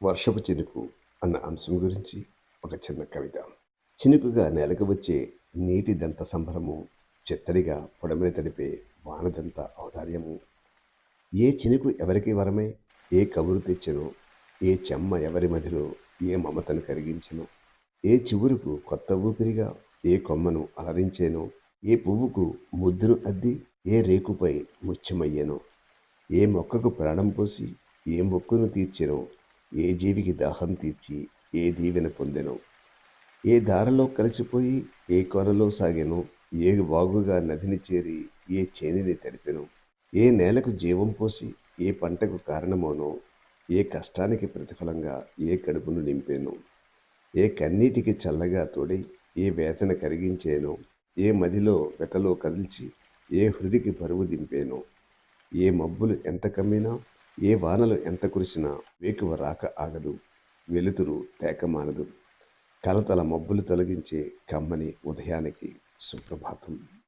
వర్షపు చినుకు అన్న అంశం గురించి ఒక చిన్న కవిత. చినుకుగా నెలకు వచ్చే నీటి దంత సంభరము చిత్తడిగా పొడమిని తడిపే వానదంత ఔదార్యము. ఏ చినుకు ఎవరికి వరమే ఏ కబురు తెచ్చినో ఏ చెమ్మ ఎవరి మదిలో ఏ మమతను కరిగించను ఏ చివురుకు కొత్త ఊపిరిగా ఏ కొమ్మను అలరించేను ఏ పువ్వుకు ముద్దును అద్ది ఏ రేకుపై ముత్యమయ్యెను ఏ మొక్కకు ప్రాణం పోసి ఏ మొక్కును తీర్చెను ఏ జీవికి దాహం తీర్చి ఏ దీవెన పొందెను? ఏ దారిలో కలిసిపోయి ఏ కొనలో సాగెను? ఏ వాగుగా నదిని చేరి ఏ చేనిని తడిపెను? ఏ నేలకు జీవం పోసి ఏ పంటకు కారణమోనో? ఏ కష్టానికి ప్రతిఫలంగా ఏ కడుపును నింపేను? ఏ కన్నీటికి చల్లగా తోడై ఏ వేతన కరిగించేనో? ఏ మదిలో వెతలో కదిల్చి ఏ హృదికి బరువు దింపేను? ఏ మబ్బులు ఎంత కమ్మినా ఏ వానలు ఎంత కురిసినా వేకువ రాక ఆగదు వెలుతురు తేకమానదు కలతల మబ్బులు తొలగించే కమ్మని ఉదయానికి సుప్రభాతం.